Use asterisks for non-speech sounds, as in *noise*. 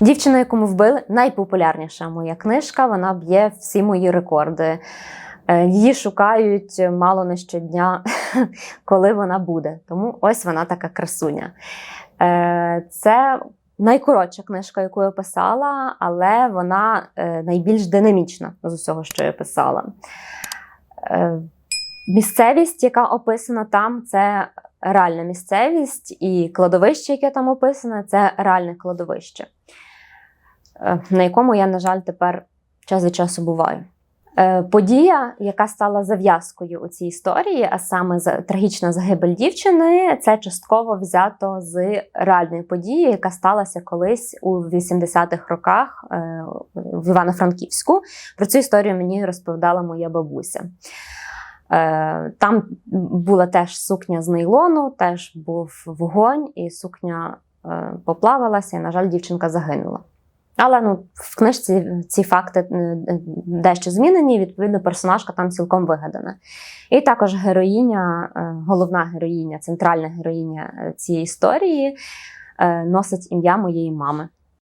Дівчина, яку ми вбили, найпопулярніша моя книжка. Вона б'є всі мої рекорди. Е, Її шукають мало не щодня, *laughs* коли вона буде. Тому ось вона така красуня. Е, Це найкоротша книжка, яку я писала, але вона е, найбільш динамічна з усього, що я писала. Місцевість, яка описана там, це реальна місцевість, і кладовище, яке там описане, це реальне кладовище, на якому я, на жаль, тепер час від часу буваю. Е, Подія, яка стала зав'язкою у цій історії, а саме трагічна загибель дівчини, це частково взято з реальної події, яка сталася колись у 80-х роках е, в Івано-Франківську. Про цю історію мені розповідала моя бабуся. Е, Там була теж сукня з нейлону, теж був вогонь, і сукня е, поплавалася, і, на жаль, дівчинка загинула. Але ну, в книжці ці факти е, е, дещо змінені, відповідно, персонажка там цілком вигадана. І також героїня, е, головна героїня, центральна героїня цієї історії носить ім'я моєї мами.